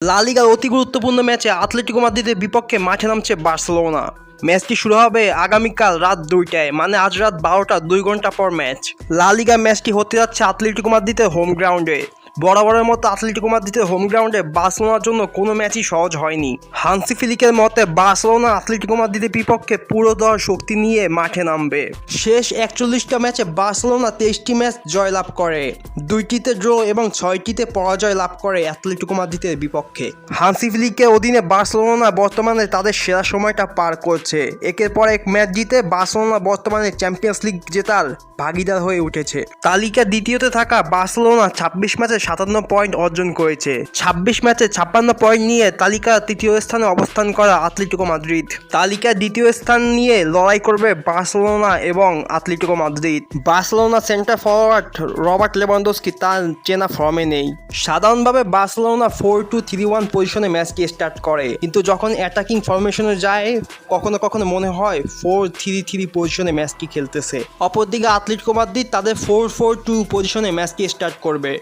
লা লিগার অতি গুরুত্বপূর্ণ ম্যাচে আতলেটিকো মাদ্রিদের বিপক্ষে মাঠে নামছে বার্সেলোনা। ম্যাচটি শুরু হবে আগামীকাল রাত দুইটায় মানে আজ রাত বারোটা দুই ঘণ্টা পর ম্যাচ। লা লিগা ম্যাচটি হতে যাচ্ছে আতলেটিকো মাদ্রিদের হোম গ্রাউন্ডে। বরাবরের মতো আতলেটিকো মাদ্রিদের হোম গ্রাউন্ডে বার্সেলোনার জন্য কোনো ম্যাচই সহজ হয়নি। হানসি ফিলিকের মতে বার্সেলোনা আতলেটিকো মাদ্রিদের বিপক্ষে পুরো দল শক্তি নিয়ে মাঠে নামবে। শেষ একচল্লিশটা ম্যাচে বার্সেলোনা তেইশটি ম্যাচ জয়লাভ করে। দুইটিতে ড্র এবং ছয়টিতে পরাজয় লাভ করে অ্যাথলেটিকো মাদ্রিদের বিপক্ষে। হানসি ফিলিকের অধীনে বার্সেলোনা বর্তমানে তাদের সেরা সময়টা পার করছে। একের পর এক ম্যাচ জিতে বার্সেলোনা বর্তমানে চ্যাম্পিয়ন্স লিগ জেতার ভাগিদার হয়ে উঠেছে। তালিকা দ্বিতীয়তে থাকা বার্সেলোনা ছাব্বিশ ম্যাচে সাতান্ন পয়েন্ট অর্জন করেছে। ছাব্বিশ ম্যাচে ছাপ্পান্ন পয়েন্ট নিয়ে তালিকা তৃতীয় স্থানে অবস্থান করা আতলেটিকো মাদ্রিদ। তালিকা দ্বিতীয় স্থান নিয়ে লড়াই করবে বার্সেলোনা এবং Atletico Madrid. Barcelona centre forward Robert Lewandowski তার চেনা ফর্মে নেই। সাধারণভাবে Barcelona four two three one পজিশনে ম্যাচটি স্টার্ট করে, কিন্তু যখন অ্যাটাকিং ফরমেশনে যায়, কখনো কখনো মনে হয় ফোর থ্রি থ্রি পজিশনে ম্যাচটি খেলতেছে। অপরদিকে আতলেটিকো মাদ্রিদ তাদের ফোর ফোর টু পজিশনে ম্যাচটি স্টার্ট করবে।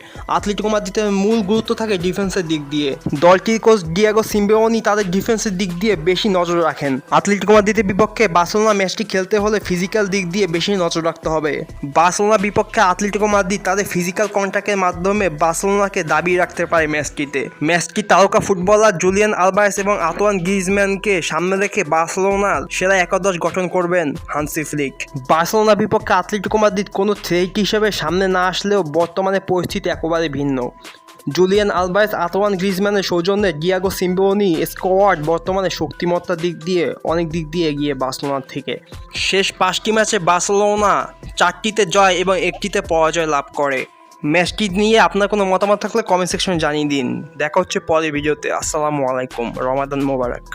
আতলেটিকো মাদ্রিদের মূল গুরুত্ব থাকে ডিফেন্সের দিক দিয়ে। দলটির কোচ ডিয়াগো সিম্বেওনি তাদের ডিফেন্সের দিক দিয়ে বেশি নজর রাখেন। আতলেটিকো মাদ্রিদের বিপক্ষে বার্সেলোনা ম্যাচটি খেলতে হলে ফিজিক্যাল দিক দিয়ে বেশি নজর রাখতে হবে। বার্সেলোনা বিপক্ষে আতলেটিকো মাদ্রিদ তাদের ফিজিক্যাল কন্ট্যাক্টের মাধ্যমে বার্সেলোনাকে দাবিয়ে রাখতে পারে ম্যাচটিতে। ম্যাচটি তারকা ফুটবলার জুলিয়ান আলবারেস এবং আতোয়ান গ্রিজম্যানকে সামনে রেখে বার্সেলোনার সেরা একাদশ গঠন করবেন হানসি ফ্লিক। বার্সেলোনা বিপক্ষে আতলেটিকো মাদ্রিদ কোনো থ্রেট হিসেবে সামনে না আসলেও বর্তমানে পরিস্থিতি একেবারে ভিন্ন। জুলিয়ান আলবারেস আতোয়ান গ্রিজম্যানের সৌজন্যে ডিয়াগো সিম্বোনি স্কোয়াড বর্তমানে শক্তিমত্তার দিক দিয়ে, অনেক দিক দিয়ে এগিয়ে বার্সেলোনার থেকে। শেষ পাঁচটি ম্যাচে বার্সেলোনা চারটিতে জয় এবং একটিতে পরাজয় লাভ করে। ম্যাচটি নিয়ে আপনার কোনো মতামত থাকলে কমেন্ট সেকশনে জানিয়ে দিন। দেখা হচ্ছে পরের ভিডিওতে। আসসালামু আলাইকুম। রমাদান মোবারক।